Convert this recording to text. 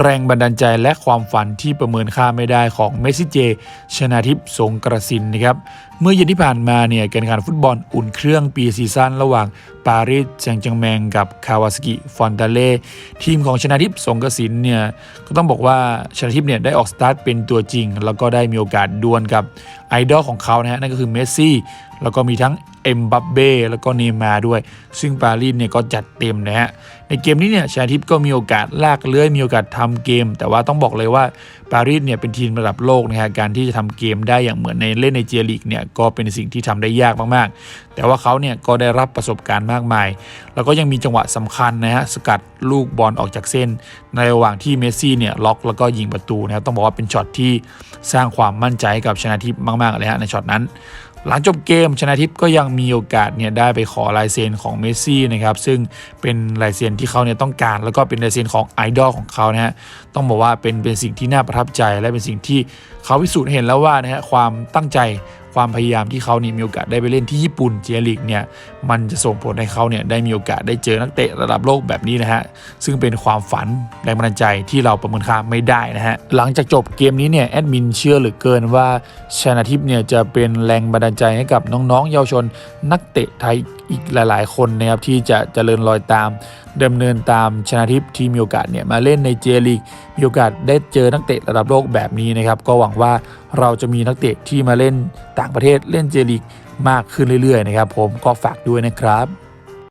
แรงบันดาลใจและความฝันที่ประเมินค่าไม่ได้ของเมสซิเจ ชนาทิพย์สงกระสินนะครับ เมื่อเย็นที่ผ่านมาเนี่ยการแข่งขันฟุตบอลอุ่นเครื่องปีซีซั่นระหว่างปารีสแซงต์แร์แมงกับคาวาสกิฟอนตาเล่ทีมของชนาทิพย์สงกระสินเนี่ยก็ต้องบอกว่าชนาทิพย์เนี่ยได้ออกสตาร์ทเป็นตัวจริง แล้วก็ได้มีโอกาสดวลกับไอดอลของเขานะฮะนั่นก็คือเมสซี่ แล้วก็มีทั้งเอ็มบัปเบ้แล้วก็เนมาร์ด้วย ซึ่งปารีสเนี่ยก็จัดเต็มนะฮะ ในเกมนี้เนี่ยชาทิพย์ก็มีโอกาสลากเลื้อยมีโอกาสทำเกม แต่ว่าต้องบอกเลยว่าปารีสเนี่ยเป็นทีมระดับโลกนะฮะการที่จะทำเกมได้อย่างเหมือนในเล่นในเจลีกเนี่ยก็เป็นสิ่งที่ทำได้ยากมากๆ แต่ว่าเขาเนี่ยก็ได้รับประสบการณ์มากมาย แล้วก็ยังมีจังหวะสำคัญนะฮะสกัดลูกบอลออกจากเส้น ในระหว่างที่เมสซี่เนี่ยล็อกแล้วก็ยิงประตูนะครับต้องบอกว่าเป็นช็อตที่สร้างความมั่นใจให้กับชนาทิพย์มากๆเลยฮะในช็อตนั้น หลังจบเกมชนะทิพย์ก็ยังมีโอกาสเนี่ยได้ไปขอลายเซ็นของเมสซี่นะครับซึ่งเป็นลายเซ็นที่เขาเนี่ยต้องการ แล้วก็เป็นลายเซ็นของไอดอลของเขานะฮะต้องบอกว่าเป็นเป็นสิ่งที่น่าประทับใจและเป็นสิ่งที่เขาพิสูจน์เห็นแล้วว่านะฮะความตั้งใจ ความพยายามที่เขานี่มีโอกาสได้ไปเล่นที่ญี่ปุ่นเจลีกเนี่ยมันจะส่งผลให้เขาเนี่ยได้มีโอกาสได้เจอนักเตะระดับโลกแบบนี้นะฮะซึ่งเป็นความฝันแรงบันดาลใจที่เราประเมินค่าไม่ได้นะฮะหลังจากจบเกมนี้เนี่ยแอดมินเชื่อเหลือเกินว่าชนาทิพย์เนี่ยจะเป็นแรงบันดาลใจให้กับน้องๆ เยาวชนนักเตะไทยอีกหลาย ๆ คนนะครับที่จะเจริญรอยตาม ดำเนินตามชนะทิพย์ที่มีโอกาสเนี่ยมาเล่นในเจลีกมีโอกาสได้เจอนักเตะระดับโลกแบบนี้นะครับ ก็หวังว่าเราจะมีนักเตะที่มาเล่นต่างประเทศเล่นเจลีกมากขึ้นเรื่อยๆนะครับ ผมก็ฝากด้วยนะครับ